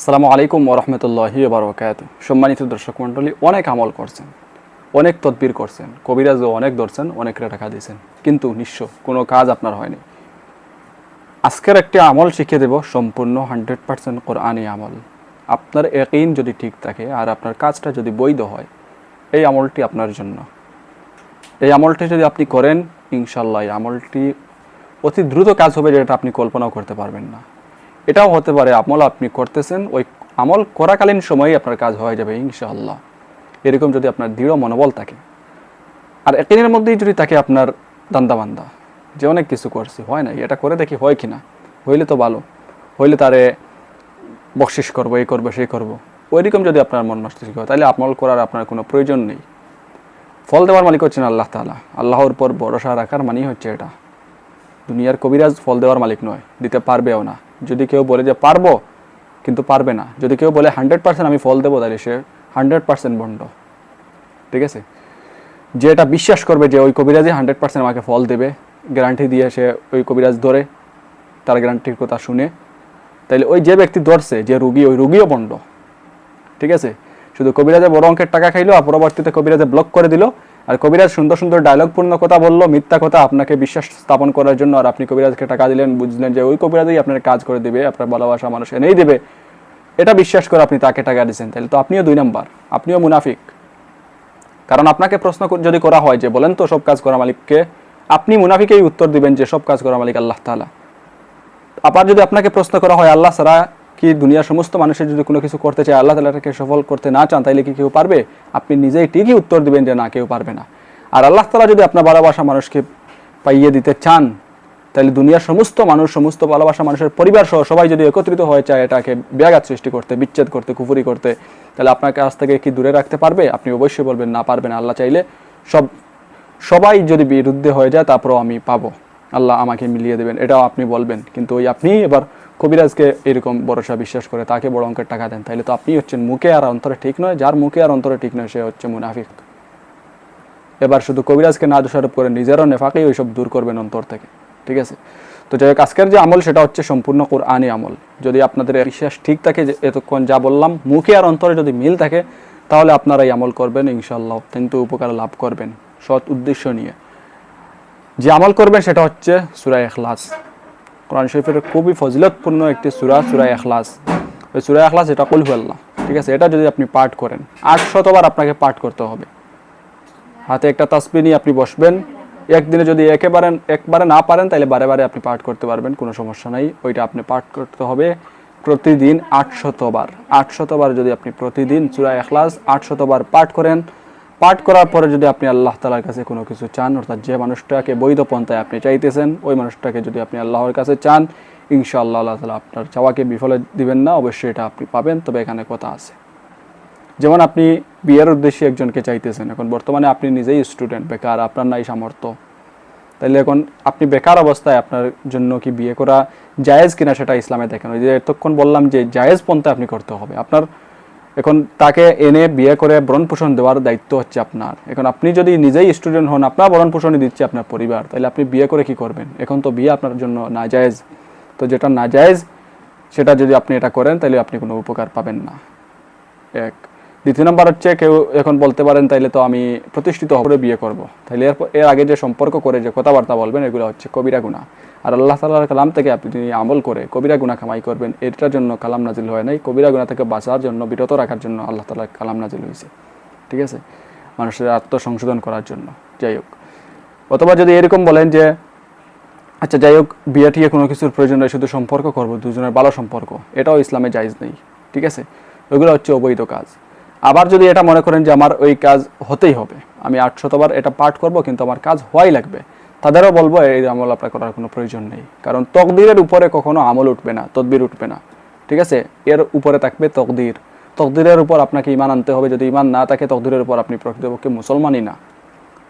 আসসালামু আলাইকুম ওরহমতুল্লাহি বারকাত। সম্মানিত দর্শক মণ্ডলী, অনেক আমল করছেন, অনেক তদবির করছেন, কবিরাজও অনেক ধরছেন, অনেকরে টাকা দিয়েছেন, কিন্তু নিঃস্ব, কোনো কাজ আপনার হয়নি। আজকের একটি আমল শিখিয়ে দেব, সম্পূর্ণ হান্ড্রেড পার্সেন্ট কোরআনি আমল। আপনার একইন যদি ঠিক থাকে আর আপনার কাজটা যদি বৈধ হয়, এই আমলটি আপনার জন্য। এই আমলটি যদি আপনি করেন ইনশাল্লাহ এই আমলটি অতি দ্রুত কাজ হবে যেটা আপনি কল্পনাও করতে পারবেন না। এটাও হতে পারে আমল আপনি করতেছেন, ওই আমল করাকালীন সময়ে আপনার কাজ হয়ে যাবে ইনশাআল্লাহ। এরকম যদি আপনার দৃঢ় মনোবল থাকে। আর একদিনের মধ্যেই যদি থাকে আপনার দান্দা বান্দা যে অনেক কিছু করছি, হয় না এটা করে দেখি হয় কি না হইলে তো ভালো, হইলে তারে বকশিস করব এই করব সেই করব, ওইরকম যদি আপনার মন মস্তিষ্ক হয় তাহলে আমল করার আপনার কোনো প্রয়োজন নেই। ফল দেওয়ার মালিক হচ্ছেন আল্লাহ তাআলা। আল্লাহর উপর ভরসা রাখার মানেই হচ্ছে এটা। দুনিয়ার কবিরাজ ফল দেওয়ার মালিক নয়, দিতে পারবেও না। যদি কেউ বলে যে পারব, কিন্তু পারবে না। যদি কেউ বলে হান্ড্রেড পার্সেন্ট আমি ফল দেবো, তাহলে সে হান্ড্রেড পার্সেন্ট বন্ড ঠিক আছে? যে এটা বিশ্বাস করবে যে ওই কবিরাজই হান্ড্রেড পার্সেন্ট আমাকে ফল দেবে গ্যারান্টি দিয়ে সে ওই কবিরাজ ধরে, তার গ্যারান্টির কথা শুনে, তাইলে ওই যে ব্যক্তি ধরছে, যে রুগী, ওই রুগীও বন্ড ঠিক আছে? শুধু কবিরাজে বড় অঙ্কের টাকা খাইলো আর পরবর্তীতে কবিরাজে ব্লক করে দিল। আর কবিরাজ সুন্দর সুন্দর ডায়লগপূর্ণ কথা বলল, মিথ্যা কথা আপনাকে বিশ্বাস স্থাপন করার জন্য। আর আপনি কবিরাজকে টাকা দিলেন, বুঝলেন যে ওই কবিরাজই আপনার কাজ করে দিবে, আপনার ভালোবাসা মানুষ এনেই দেবে। এটা বিশ্বাস করে আপনি তাকে টাকা দিচ্ছেন তাহলে তো আপনিও দুই নাম্বার, আপনিও মুনাফিক। কারণ আপনাকে প্রশ্ন যদি করা হয় যে, বলেন তো সব কাজ করা মালিককে। আপনি মুনাফিকেই উত্তর দিবেন যে, সব কাজ করা মালিক আল্লাহ তালা আবার যদি আপনাকে প্রশ্ন করা হয়, আল্লাহ ছাড়া কি দুনিয়ার সমস্ত মানুষের যদি কোনো কিছু করতে চায়, আল্লাহ তালাকে সফল করতে না চান, তাইলে কি কেউ পারবে? আপনি নিজেই ঠিকই উত্তর দিবেন যে না, কেউ পারবে না। আর আল্লাহ তালা যদি আপনার ভালোবাসা মানুষকে পাইয়ে দিতে চান তাহলে দুনিয়ার সমস্ত মানুষ, সমস্ত ভালোবাসা মানুষের পরিবার সহ সবাই যদি একত্রিত হয়ে চায়, এটাকে ব্যাঘাত সৃষ্টি করতে, বিচ্ছেদ করতে, কুফুরি করতে তাহলে আপনার কাছ থেকে কি দূরে রাখতে পারবে? আপনি অবশ্যই বলবেন, না পারবেন আল্লাহ চাইলে সব, সবাই যদি বিরুদ্ধে হয়ে যায়, তারপরও আমি পাবো। আল্লাহ আমাকে মিলিয়ে দেবেন, এটাও আপনি বলবেন। কিন্তু ওই আপনি এবার কবিরাজকে এরকম ভরসা বিশ্বাস করে তাকে বড় অঙ্কের টাকা দেন তাহলে তো আপনি হচ্ছেন মুখে আর অন্তরে ঠিক নয়, যার মুখে আর অন্তরে ঠিক নয় সে হচ্ছে মুনাফিক। এবার শুধু কবিরাজকে না দোষারোপ করে নিজেরও নেফাকেই ওইসব দূর করবেন অন্তর থেকে, ঠিক আছে? তো যাই হোক, আজকের যে আমল সেটা হচ্ছে সম্পূর্ণ কোরআনি আমল। যদি আপনাদের বিশ্বাস ঠিক থাকে যে এতক্ষণ যা বললাম, মুখে আর অন্তরে যদি মিল থাকে, তাহলে আপনারা এই আমল করবেন ইনশাল্লাহ অত্যন্ত উপকার লাভ করবেন। সৎ উদ্দেশ্য নিয়ে। যে আমল করবেন সেটা হচ্ছে সুরা এখলাস কোরআন শরীফের খুবই ফজিলতপূর্ণ একটি সুরা সুরা এখলাস ওই সুরা এখলাস এটা কলহু আল্লাহ, ঠিক আছে? এটা যদি আপনি পাঠ করেন আট শতবার আপনাকে পাঠ করতে হবে। হাতে একটা তাসবি নিয়ে আপনি বসবেন, একদিনে যদি একেবারে, একবারে না পারেন, তাহলে বারে বারে আপনি পাঠ করতে পারবেন, কোনো সমস্যা নাই। ওইটা আপনি পাঠ করতে হবে প্রতিদিন আটশতবার আটশতবার যদি আপনি প্রতিদিন চূড়া এখলাস আটশতবার পাঠ করেন পাঠ করার পরে যদি আপনি আল্লাহ তালার কাছে কোনো কিছু চান, অর্থাৎ যে মানুষটাকে বৈধ পন্থায় আপনি চাইতেছেন, ওই মানুষটাকে যদি আপনি আল্লাহর কাছে চান, ইনশাআল্লাহ আল্লাহ তালা আপনার চাওয়াকে বিফলে দিবেন না, অবশ্যই এটা আপনি পাবেন, তবে এখানে কথা আছে। যেমন আপনি বিয়ের উদ্দেশ্যে একজনকে চাইতেছেন, এখন বর্তমানে আপনি নিজেই স্টুডেন্ট বেকার, আপনার নাই সামর্থ্য। তাইলে এখন আপনি বেকার অবস্থায় আপনার জন্য কি বিয়ে করা জায়েজ কিনা সেটা ইসলামে দেখেন। ওই যে এতক্ষণ বললাম যে জায়েজ পন্থা আপনি করতে হবে। আপনার এখন তাকে এনে বিয়ে করে ভরণ পোষণ দেওয়ার দায়িত্ব হচ্ছে আপনার। এখন আপনি যদি নিজেই স্টুডেন্ট হন, আপনার ভরণ পোষণই দিচ্ছে আপনার পরিবার। তাহলে আপনি বিয়ে করে কি করবেন? এখন তো বিয়ে আপনার জন্য নাজায়েজ। তো যেটা নাজায়েজ, সেটা যদি আপনি এটা করেন তাহলে আপনি কোনো উপকার পাবেন না। এক। দ্বিতীয় নম্বর হচ্ছে কেউ এখন বলতে পারেন, তাইলে তো আমি প্রতিষ্ঠিত হবে, বিয়ে করব। তাইলে এর আগে যে সম্পর্ক করে যে কথাবার্তা বলবেন, এগুলো হচ্ছে কবিরা গুণা আর আল্লাহ তালার কালাম থেকে আপনি আমল করে কবিরা গুণা কামাই করবেন, এটার জন্য কালাম নাজিল হয় নাই। কবিরা গুণা থেকে বাঁচার জন্য, বিরত রাখার জন্য আল্লাহ তালার কালাম নাজিল হয়েছে ঠিক আছে? মানুষের আত্মসংশোধন করার জন্য। যাই হোক। অথবা যদি এরকম বলেন যে আচ্ছা যাই হোক, বিয়ে টিয়ে কোনো কিছুর প্রয়োজন নেই, শুধু সম্পর্ক করব, দুজনের ভালো সম্পর্ক। এটাও ইসলামে জায়জ নেই। ঠিক আছে? ওইগুলো হচ্ছে অবৈধ কাজ। আবার যদি এটা মনে করেন যে আমার ওই কাজ হতেই হবে, আমি আটশতবার এটা পাঠ করব কিন্তু আমার কাজ হওয়াই লাগবে, তাদেরও বলব এই আমল আপনার করার কোনো প্রয়োজন নেই। কারণ তকদিরের উপরে কখনো আমল উঠবে না, তদবির উঠবে না। ঠিক আছে? এর উপরে থাকবে তকদির। তকদিরের উপর আপনাকে ইমান আনতে হবে, যদি ইমান না থাকে তকদিরের উপর আপনি প্রকৃতপক্ষে মুসলমানই না।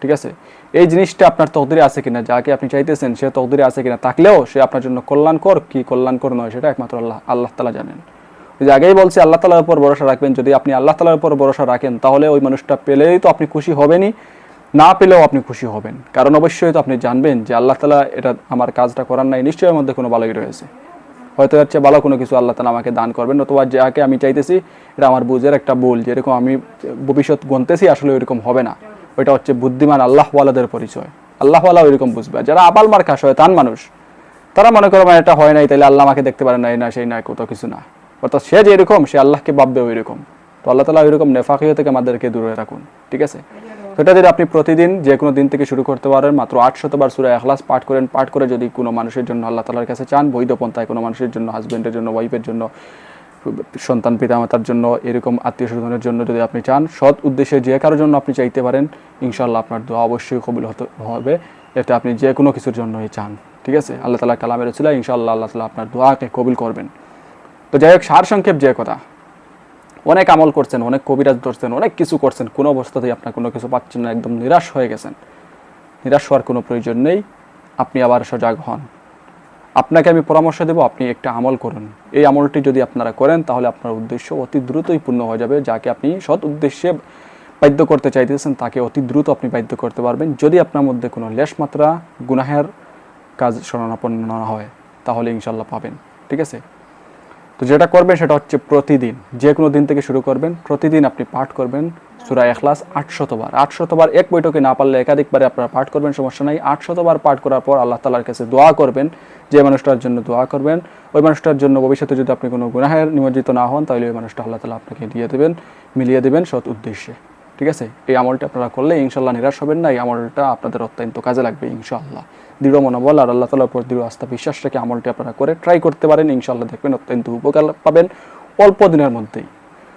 ঠিক আছে? এই জিনিসটা আপনার তকদিরে আছে কিনা, যাকে আপনি চাইতেছেন সে তকদিরে আছে কিনা, থাকলেও সে আপনার জন্য কল্যাণকর, কি কল্যাণকর নয়, সেটা একমাত্র আল্লাহ আল্লাহ তালা জানেন। যে আগেই বলছি, আল্লাহ তালার উপর ভরসা রাখবেন। যদি আপনি আল্লাহ তালার উপর ভরসা রাখেন, তাহলে ওই মানুষটা পেলেই তো আপনি খুশি হবেনই। না পেলেও আপনি খুশি হবেন। কারণ অবশ্যই তো আপনি জানবেন যে আল্লাহ তালা এটা আমার কাজটা করার নাই, নিশ্চয়ই মধ্যে কোনো ভালোই রয়েছে। হয়তো এর চেয়ে ভালো কোনো কিছু আল্লাহ তালা আমাকে দান করবেন। অথবা যাকে আমি চাইতেছি, এটা আমার বুঝের একটা ভুল, যেরকম আমি ভবিষ্যৎ গনতেছি, আসলে ওইরকম হবে না। ওইটা হচ্ছে বুদ্ধিমান আল্লাহওয়ালাদের পরিচয়। আল্লাহওয়ালা ওইরকম বুঝবে। যারা আবাল মার্কা, শয়তান মানুষ, তারা মনে করে মানে এটা হয় নাই তাহলে আল্লাহ আমাকে দেখতে পারে না এই না সেই না কোথাও কিছু না। অর্থাৎ সে যে এরকম, সে আল্লাহকে ভাববে ওই রকম তো আল্লাহ তালা ওইরকম নেফাকিও থেকে আমাদেরকে দূরে রাখুন, ঠিক আছে? এটা যদি আপনি প্রতিদিন যে কোনো দিন থেকে শুরু করতে পারেন, মাত্র আটশতবার সুরা এখলাস পাঠ করেন, পাঠ করে যদি কোনো মানুষের জন্য আল্লাহ তালার কাছে চান, বৈধ পন্থায় কোনো মানুষের জন্য হাজব্যান্ডের জন্য ওয়াইফের জন্য, সন্তান পিতামাতার জন্য, এরকম আত্মীয় স্বজনের জন্য যদি আপনি চান, সৎ উদ্দেশ্যে যে কারোর জন্য আপনি চাইতে পারেন ইনশাল্লাহ আপনার দোয়া অবশ্যই কবুল হতে হবে। এতে আপনি যে কোনো কিছুর জন্যই চান, ঠিক আছে? আল্লাহ তালা কালামের ছিল ইনশাল্লাহ আল্লাহ তালা আপনার দোয়াকে কবুল করবেন। তো যাই হোক, সার সংক্ষেপ যে কথা। অনেক আমল করছেন, অনেক কবিরাজ ধরছেন, অনেক কিছু করছেন, কোনো অবস্থাতেই আপনার কোনো কিছু পাচ্ছেন না, একদম নিরাশ হয়ে গেছেন। নিরাশ হওয়ার কোনো প্রয়োজন নেই, আপনি আবার সজাগ হন। আপনাকে আমি পরামর্শ দেব, আপনি একটা আমল করুন। এই আমলটি যদি আপনারা করেন, তাহলে আপনার উদ্দেশ্য অতি দ্রুতই পূর্ণ হয়ে যাবে, যাকে আপনি সৎ উদ্দেশ্যে বাধ্য করতে চাইতেছেন, তাকে অতি দ্রুত আপনি বাধ্য করতে পারবেন। যদি আপনার মধ্যে কোনো লেশ মাত্রা, গুনাহের কাজ শরণাপন্ন না হয়, তাহলে ইনশাল্লাহ পাবেন। ঠিক আছে? তো যেটা করবেন সেটা হচ্ছে প্রতিদিন, যে কোনো দিন থেকে শুরু করবেন, প্রতিদিন আপনি পাঠ করবেন সুরা এখলাস আটশতবার। আটশতবার এক বৈঠকে না পারলে একাধিকবারে আপনারা পাঠ করবেন, সমস্যা নাই। আটশতবার পাঠ করার পর আল্লাহ তালার কাছে দোয়া করবেন, যে মানুষটার জন্য দোয়া করবেন, ওই মানুষটার জন্য ভবিষ্যতে যদি আপনি কোনো গুনাহের নিমজ্জিত না হন, তাহলে ওই মানুষটা আল্লাহ তালা আপনাকে দিয়ে দেবেন, মিলিয়ে দেবেন সৎ উদ্দেশ্যে। ঠিক আছে? এই আমলটা আপনারা করলে ইনশাল্লাহ নিরাশ হবেন না, এই আমলটা আপনাদের অত্যন্ত কাজে লাগবে ইনশাআল্লাহ। দৃঢ় মনোবল আর আল্লাহ তালার উপর দৃঢ় আস্থা বিশ্বাস রেখে আমলটি আপনারা করে ট্রাই করতে পারেন। ইনশাল্লাহ দেখবেন অত্যন্ত উপকার পাবেন অল্প দিনের মধ্যেই।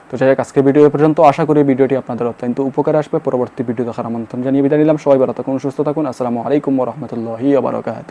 তো যাই হোক আজকে ভিডিও পর্যন্ত। আশা করি ভিডিওটি আপনাদের অত্যন্ত উপকার আসবে। পরবর্তী ভিডিও দেখার আমন্ত্রণ জানিয়ে বিদায় নিলাম। সবাই ভালো থাকুন, সুস্থ থাকুন। আসসালামু আলাইকুম রহমতুল্লাহি আবরকাত